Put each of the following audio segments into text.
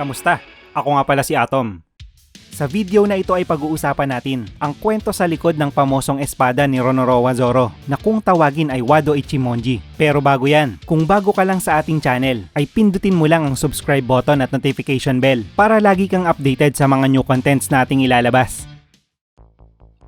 Kamusta? Ako nga pala si Atom. Sa video na ito ay pag-uusapan natin ang kwento sa likod ng pamosong espada ni Ronorowa Zoro na kung tawagin ay Wado Ichimonji. Pero bago yan, kung bago ka lang sa ating channel, ay pindutin mo lang ang subscribe button at notification bell para lagi kang updated sa mga new contents nating ilalabas.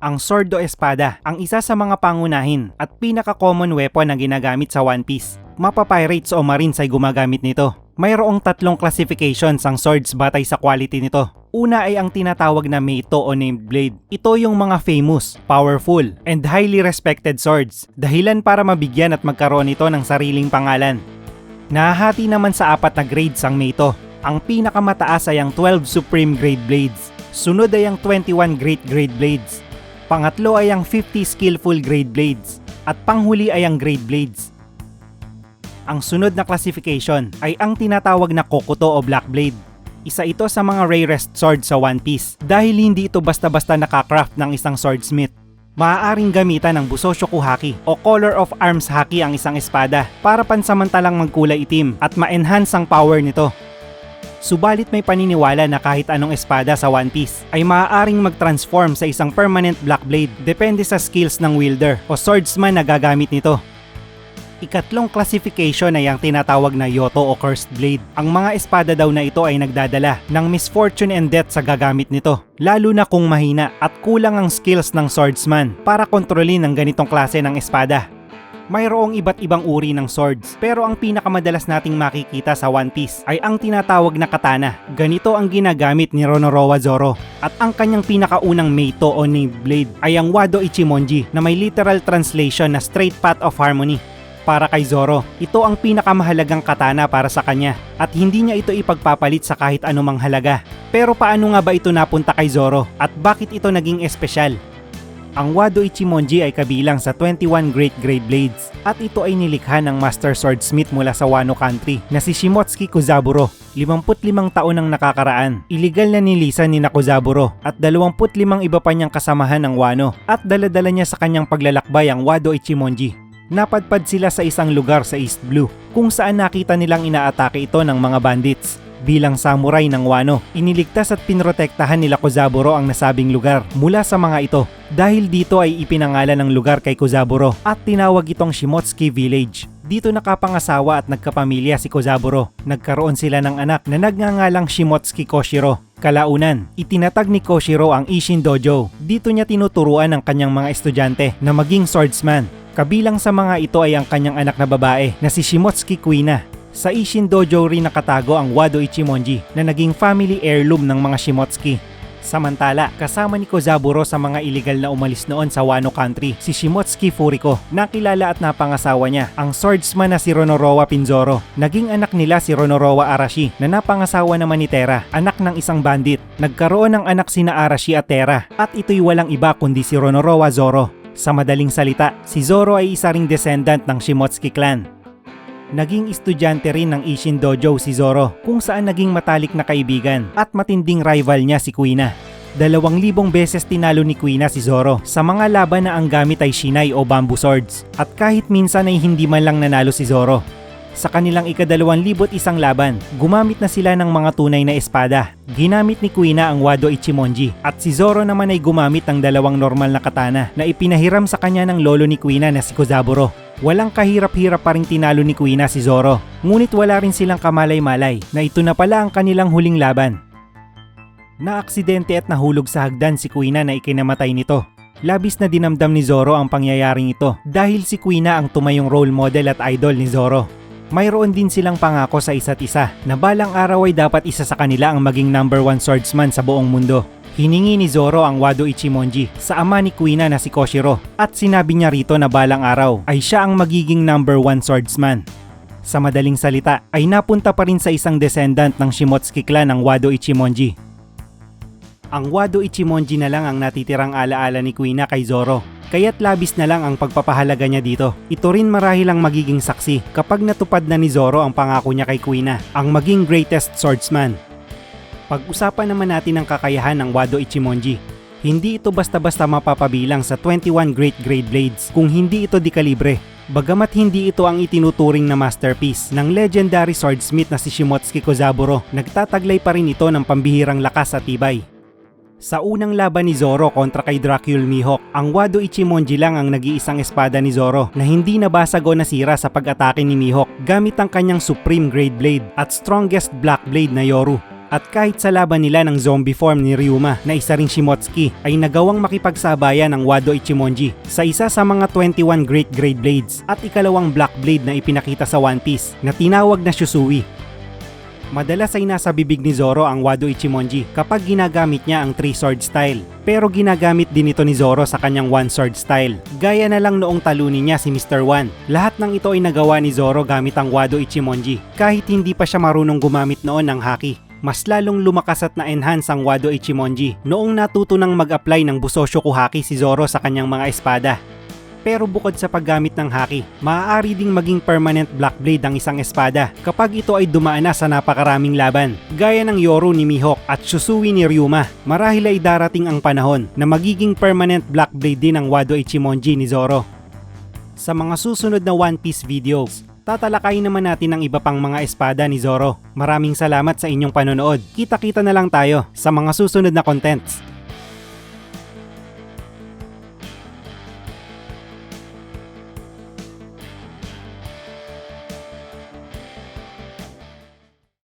Ang sword espada, ang isa sa mga pangunahin at pinaka-common weapon na ginagamit sa One Piece. Mapa pirates o marines ay gumagamit nito. Mayroong tatlong classifications ang swords batay sa quality nito. Una ay ang tinatawag na Meito o named blade. Ito yung mga famous, powerful, and highly respected swords. Dahilan para mabigyan at magkaroon ito ng sariling pangalan. Nahahati naman sa apat na grades ang Meito. Ang pinakamataas ay ang 12 Supreme Grade Blades. Sunod ay ang 21 Great Grade Blades. Pangatlo ay ang 50 Skillful Grade Blades. At panghuli ay ang Grade Blades. Ang sunod na classification ay ang tinatawag na Kokuto o Black Blade. Isa ito sa mga rarest sword sa One Piece dahil hindi ito basta-basta nakakraft ng isang swordsmith. Maaaring gamitan ng Busoshoku Haki o Color of Arms Haki ang isang espada para pansamantalang magkulay itim at ma-enhance ang power nito. Subalit may paniniwala na kahit anong espada sa One Piece ay maaaring mag-transform sa isang permanent black blade depende sa skills ng wielder o swordsman na gagamit nito. Ikatlong classification ay ang tinatawag na Yoto o Cursed Blade. Ang mga espada daw na ito ay nagdadala ng misfortune and death sa gagamit nito, lalo na kung mahina at kulang ang skills ng swordsman para kontrolin ang ganitong klase ng espada. Mayroong iba't ibang uri ng swords, pero ang pinakamadalas nating makikita sa One Piece ay ang tinatawag na katana. Ganito ang ginagamit ni Ronorowa Zoro. At ang kanyang pinakaunang Meito o named blade ay ang Wado Ichimonji na may literal translation na Straight Path of Harmony para kay Zoro. Ito ang pinakamahalagang katana para sa kanya at hindi niya ito ipagpapalit sa kahit anumang halaga. Pero paano nga ba ito napunta kay Zoro at bakit ito naging espesyal? Ang Wado Ichimonji ay kabilang sa 21 Great Grade Blades at ito ay nilikha ng Master Swordsmith mula sa Wano Country na si Shimotsuki Kozaburo. 55 taon ang nakakaraan. Iligal na nilisan ni Nakozaburo at 25 iba pa niyang kasamahan ng Wano at daladala niya sa kanyang paglalakbay ang Wado Ichimonji napadpad sila sa isang lugar sa East Blue kung saan nakita nilang inaatake ito ng mga bandits. Bilang samurai ng Wano, iniligtas at pinrotektahan nila Kozaburo ang nasabing lugar mula sa mga ito. Dahil dito ay ipinangalan ng lugar kay Kozaburo at tinawag itong Shimotsuki Village. Dito nakapangasawa at nagkapamilya si Kozaburo. Nagkaroon sila ng anak na nagngangalang Shimotsuki Koshiro. Kalaunan, itinatag ni Koshiro ang Ishin Dojo. Dito niya tinuturuan ang kanyang mga estudyante na maging swordsman. Kabilang sa mga ito ay ang kanyang anak na babae na si Shimotsuki Kuina. Sa Ishin Dojo rin nakatago ang Wado Ichimonji na naging family heirloom ng mga Shimotsuki. Samantala, kasama ni Kozaburo sa mga iligal na umalis noon sa Wano Country, si Shimotsuki Furiko, nakilala at napangasawa niya, ang swordsman na si Ronorowa Pinzoro. Naging anak nila si Ronorowa Arashi na napangasawa naman ni Tera, anak ng isang bandit. Nagkaroon ng anak sina Arashi at Tera at ito'y walang iba kundi si Ronorowa Zoro. Sa madaling salita, si Zoro ay isa ring descendant ng Shimotsuki clan. Naging estudyante rin ng Ishin Dojo si Zoro kung saan naging matalik na kaibigan at matinding rival niya si Kuina. Dalawang libong beses tinalo ni Kuina si Zoro sa mga laban na ang gamit ay shinai o bamboo swords at kahit minsan ay hindi man lang nanalo si Zoro. Sa kanilang ikadalawan libot isang laban, gumamit na sila ng mga tunay na espada. Ginamit ni Kuina ang Wado Ichimonji at si Zoro naman ay gumamit ng dalawang normal na katana na ipinahiram sa kanya ng lolo ni Kuina na si Kozaburo. Walang kahirap-hirap pa rin tinalo ni Kuina si Zoro, ngunit wala rin silang kamalay-malay na ito na pala ang kanilang huling laban. Naaksidente at nahulog sa hagdan si Kuina na ikinamatay nito. Labis na dinamdam ni Zoro ang pangyayaring ito dahil si Kuina ang tumayong role model at idol ni Zoro. Mayroon din silang pangako sa isa't isa na balang araw ay dapat isa sa kanila ang maging number one swordsman sa buong mundo. Hiningi ni Zoro ang Wado Ichimonji sa ama ni Kuina na si Koshiro at sinabi niya rito na balang araw ay siya ang magiging number one swordsman. Sa madaling salita ay napunta pa rin sa isang descendant ng Shimotsuki clan ang Wado Ichimonji. Ang Wado Ichimonji na lang ang natitirang alaala ni Kuina kay Zoro kaya't labis na lang ang pagpapahalaga niya dito. Ito rin marahil ang magiging saksi kapag natupad na ni Zoro ang pangako niya kay Kuina, ang maging greatest swordsman. Pag-usapan naman natin ang kakayahan ng Wado Ichimonji. Hindi ito basta-basta mapapabilang sa 21 Great Grade Blades kung hindi ito dekalibre. Bagamat hindi ito ang itinuturing na masterpiece ng legendary swordsmith na si Shimotsuki Kozaburo, nagtataglay pa rin ito ng pambihirang lakas at tibay. Sa unang laban ni Zoro kontra kay Dracul Mihawk, ang Wado Ichimonji lang ang nag-iisang espada ni Zoro na hindi nabasag o nasira sa pag-atake ni Mihawk gamit ang kanyang Supreme Grade Blade at strongest Black Blade na Yoru. At kahit sa laban nila ng zombie form ni Ryuma na isa ring Shimotsuki ay nagawang makipagsabayan ang Wado Ichimonji sa isa sa mga 21 Great Grade Blades at ikalawang Black Blade na ipinakita sa One Piece na tinawag na Shusui. Madalas ay nasa bibig ni Zoro ang Wado Ichimonji kapag ginagamit niya ang 3 sword style. Pero ginagamit din ito ni Zoro sa kanyang 1 sword style. Gaya na lang noong talunin niya si Mr. One. Lahat ng ito ay nagawa ni Zoro gamit ang Wado Ichimonji kahit hindi pa siya marunong gumamit noon ng haki mas lalong lumakas at na-enhance ang Wado Ichimonji noong natuto nang mag-apply ng Busoshoku Haki si Zoro sa kanyang mga espada. Pero bukod sa paggamit ng haki, maaari ding maging permanent black blade ang isang espada kapag ito ay dumaan na sa napakaraming laban. Gaya ng Yoru ni Mihawk at Shusui ni Ryuma, marahil ay darating ang panahon na magiging permanent black blade din ang Wado Ichimonji ni Zoro. Sa mga susunod na One Piece videos, tatalakayin naman natin ang iba pang mga espada ni Zoro. Maraming salamat sa inyong panonood. Kita-kita na lang tayo sa mga susunod na contents.